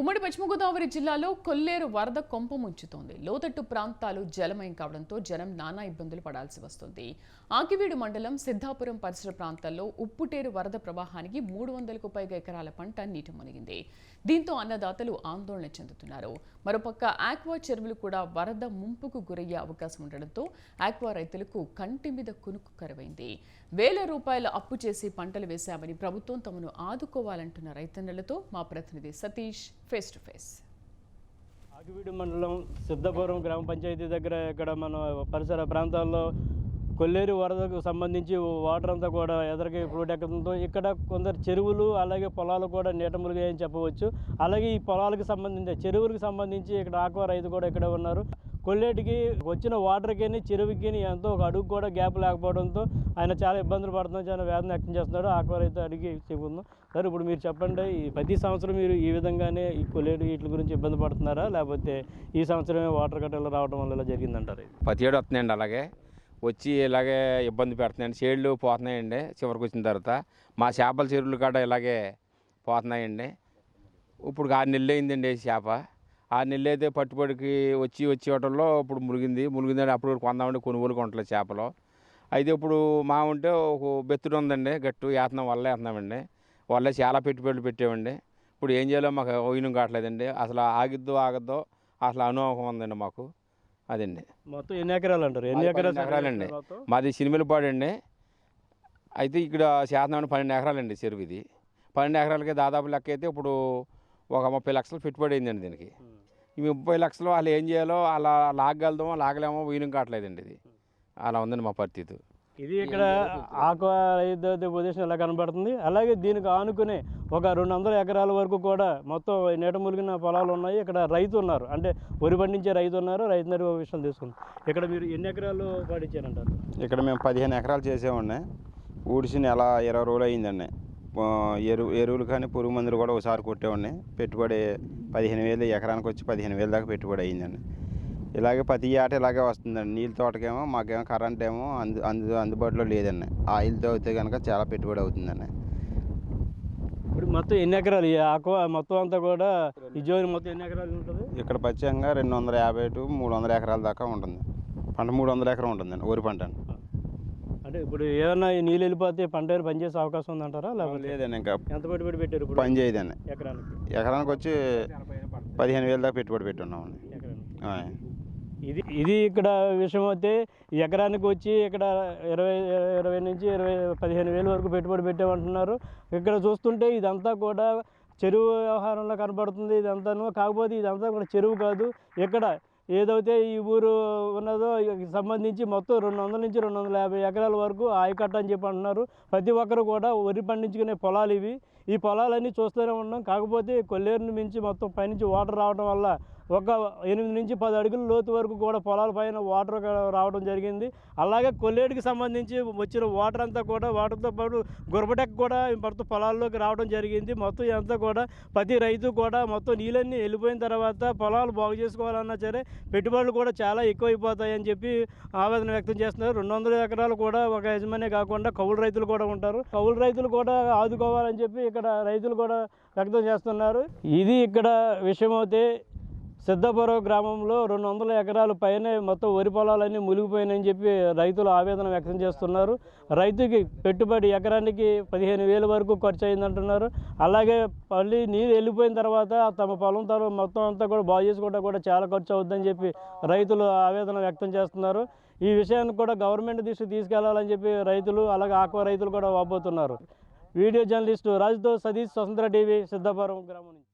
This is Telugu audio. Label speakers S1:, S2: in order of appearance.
S1: ఉమ్మడి పశ్చిమ గోదావరి జిల్లాలో కొల్లేరు వరద కొంప ముంచుతోంది. లోతట్టు ప్రాంతాలు జలమయం కావడంతో జనం నానా ఇబ్బందులు పడాల్సి వస్తుంది. ఆకివీడు మండలం సిద్ధాపురం పరిసర ప్రాంతాల్లో ఉప్పుటేరు వరద ప్రవాహానికి మూడు వందలకు పైగా ఎకరాల పంట నీట మునిగింది. దీంతో అన్నదాతలు ఆందోళన చెందుతున్నారు. మరోపక్క ఆక్వా చెరువులు కూడా వరద ముంపుకు గురయ్యే అవకాశం ఉండడంతో ఆక్వా రైతులకు కంటి మీద కునుకు కరువైంది. వేల రూపాయల అప్పు చేసి పంటలు వేశామని ప్రభుత్వం తమను ఆదుకోవాలంటున్న రైతన్నలతో మా ప్రతినిధి Satish face to face.
S2: Akividu మండలం సిద్ధపురం గ్రామ పంచాయతీ దగ్గర ఇక్కడ మన పరిసర ప్రాంతాల్లో కొల్లేరు వరదకు సంబంధించి వాటర్ అంతా కూడా ఎదరికి ఎక్కడంతో ఇక్కడ కొందరు చెరువులు అలాగే పొలాలు కూడా నీట మునిగాయని చెప్పవచ్చు. అలాగే ఈ పొలాలకు సంబంధించి చెరువులకు సంబంధించి ఇక్కడ ఆక్వా రైతు కూడా ఇక్కడ ఉన్నారు. కొల్లేటికి వచ్చిన వాటర్కి చెరువుకి ఎంతో ఒక అడుగు కూడా గ్యాప్ లేకపోవడంతో ఆయన చాలా ఇబ్బందులు పడుతున్నాం చాలా వేదన వ్యక్తం చేస్తున్నాడు ఆక్వా అడిగి చెప్పుకుందాం. సార్ ఇప్పుడు మీరు చెప్పండి ఈ ప్రతి సంవత్సరం మీరు ఈ విధంగానే ఈ కొల్లేటి వీటి గురించి ఇబ్బంది పడుతున్నారా? లేకపోతే ఈ సంవత్సరమే వాటర్ కట్టలు రావడం వల్ల ఇలా జరిగిందంటారు?
S3: ప్రతి ఏడు వస్తున్నాయండి అలాగే. వచ్చి ఇలాగే ఇబ్బంది పెడుతున్నాయండి. చేళ్ళు పోతున్నాయండి చివరికి వచ్చిన తర్వాత. మా చేపల చెరువులు కూడా ఇలాగే పోతున్నాయండి. ఇప్పుడు ఆరు నెలలు అయిందండి చేప. ఆరు నెలలు అయితే పట్టుబడికి వచ్చి వచ్చి ఇవ్వటంలో ఇప్పుడు మునిగింది. మునిగిందండి అప్పుడు కొందామండి కొనుగోలు కొంటలేదు చేపలు. అయితే ఇప్పుడు మా ఉంటే ఒక బెత్తుడు ఉందండి గట్టు వేస్తున్నాం వల్ల వేస్తున్నామండి వల్ల చాలా పెట్టుబడులు పెట్టామండి. ఇప్పుడు ఏం చేయాలో మాకు ఓయినం కావట్లేదండి. అసలు ఆగిద్దో ఆగద్దో అసలు అనుభవం ఉందండి మాకు. అదండి.
S2: మొత్తం ఎన్ని ఎకరాలు అంటారు? ఎన్ని ఎకరాలు
S3: ఎకరాలండి? మాది సినిమలపాడు అండి. అయితే ఇక్కడ శాతం పన్నెండు ఎకరాలండి చెరువు ఇది. పన్నెండు ఎకరాలకి దాదాపు లెక్క అయితే ఇప్పుడు ఒక ముప్పై లక్షలు పెట్టుబడి అయిందండి దీనికి. ఈ ముప్పై లక్షలు వాళ్ళు ఏం చేయాలో అలా లాగగలుగుతామో లాగలేమో వీలు కావట్లేదండి ఇది. అలా ఉందండి మా పరిస్థితి.
S2: ఇది ఇక్కడ ఆక్వా రైతు పొజిషన్ ఎలా కనబడుతుంది? అలాగే దీనికి ఆనుకునే ఒక రెండు వందల ఎకరాల వరకు కూడా మొత్తం నీట ములిగిన పొలాలు ఉన్నాయి. ఇక్కడ రైతు ఉన్నారు. అంటే వరి పండించే రైతు ఉన్నారు. రైతు ఒక విషయం తీసుకుందాం ఇక్కడ మీరు ఎన్ని ఎకరాలు పండించారంటారు?
S4: ఇక్కడ మేము పదిహేను ఎకరాలు చేసామండి. ఊడిసి నెల ఇరవై రోజులు అయిందండి. ఎరువు ఎరువులు కానీ పురుగు మందులు కూడా ఒకసారి కొట్టేవాడిని. పెట్టుబడి పదిహేను వేలు ఎకరానికి వచ్చి పదిహేను వేలు దాకా పెట్టుబడి అయ్యిందండి ఇలాగే ప్రతి ఏట ఇలాగే వస్తుందండి. నీళ్ళ తోటకేమో మాకేమో కరెంట్ ఏమో అందు అందు అందుబాటులో లేదండి. ఆయిల్తో అయితే కనుక చాలా పెట్టుబడి అవుతుందండి.
S2: ఇప్పుడు మొత్తం ఎన్ని ఎకరాలు? ఈ ఆక్వా మొత్తం అంతా కూడా ఈ జోన్ మొత్తం ఎన్ని ఎకరాలు ఉంటుంది?
S4: ఇక్కడ ప్రత్యేకంగా రెండు వందల యాభై టు మూడు వందల ఎకరాల దాకా ఉంటుంది. పంట మూడు వందల ఎకరం ఉంటుందండి వరి పంట అండి.
S2: అంటే ఇప్పుడు ఏదన్నా ఈ నీళ్ళు వెళ్ళిపోతే పంట పనిచేసే అవకాశం ఉందంటారా? లేకపోతే
S4: లేదండి ఇంకా
S2: ఎంత పెట్టుబడి పెట్టారు ఇప్పుడు?
S4: పని చేయదండి.
S2: ఎకరానికి?
S4: ఎకరానికి వచ్చి పదిహేను వేలు దాకా పెట్టుబడి పెట్టున్నామండి.
S2: ఇది ఇది ఇక్కడ విషయం అయితే ఎకరానికి వచ్చి ఇక్కడ ఇరవై ఇరవై నుంచి ఇరవై పదిహేను వేలు వరకు పెట్టుబడి పెట్టామంటున్నారు. ఇక్కడ చూస్తుంటే ఇదంతా కూడా చెరువు వ్యవహారంలో కనబడుతుంది ఇదంతాను. కాకపోతే ఇదంతా కూడా చెరువు కాదు. ఇక్కడ ఏదైతే ఈ ఊరు ఉన్నదో సంబంధించి మొత్తం రెండు వందల నుంచి రెండు వందల యాభై ఎకరాల వరకు ఆయకట్ట అని చెప్పి అంటున్నారు. ప్రతి ఒక్కరు కూడా వరి పండించుకునే పొలాలు ఇవి. ఈ పొలాలన్నీ చూస్తూనే ఉన్నాం. కాకపోతే కొల్లేరుని మించి మొత్తం పైనుంచి వాటర్ రావడం వల్ల ఒక ఎనిమిది నుంచి పది అడుగుల లోతు వరకు కూడా పొలాల పైన వాటర్ రావడం జరిగింది. అలాగే కొల్లేటికి సంబంధించి వచ్చిన వాటర్ అంతా కూడా వాటర్తో పాటు గురబటెక్ కూడా మొత్తం పొలాల్లోకి రావడం జరిగింది. మొత్తం అంతా కూడా ప్రతి రైతు కూడా మొత్తం నీళ్ళన్నీ వెళ్ళిపోయిన తర్వాత పొలాలు బాగు చేసుకోవాలన్నా సరే పెట్టుబడులు కూడా చాలా ఎక్కువైపోతాయని చెప్పి ఆవేదన వ్యక్తం చేస్తున్నారు. రెండు వందల ఎకరాలు కూడా ఒక యజమానే కాకుండా కౌలు రైతులు కూడా ఉంటారు. కౌలు రైతులు కూడా ఆదుకోవాలని చెప్పి ఇక్కడ రైతులు కూడా వ్యక్తం చేస్తున్నారు. ఇది ఇక్కడ విషయం అయితే సిద్ధపురం గ్రామంలో రెండు వందల ఎకరాల పైనే మొత్తం వరి పొలాలన్నీ మునిగిపోయినాయని చెప్పి రైతులు ఆవేదన వ్యక్తం చేస్తున్నారు. రైతుకి పెట్టుబడి ఎకరానికి పదిహేను వేల వరకు ఖర్చు అయిందంటున్నారు అలాగే మళ్ళీ నీరు వెళ్ళిపోయిన తర్వాత తమ పొలం తరం మొత్తం అంతా కూడా బాగు చేసుకోవడం కూడా చాలా ఖర్చు అవుద్దని చెప్పి రైతులు ఆవేదన వ్యక్తం చేస్తున్నారు. ఈ విషయాన్ని కూడా గవర్నమెంట్ దృష్టి తీసుకెళ్ళాలని చెప్పి రైతులు అలాగే ఆక్వా రైతులు కూడా వాపోతున్నారు. వీడియో జర్నలిస్టు రాజుతో సతీష్ స్వతంత్ర టీవీ సిద్ధపురం గ్రామం నుంచి.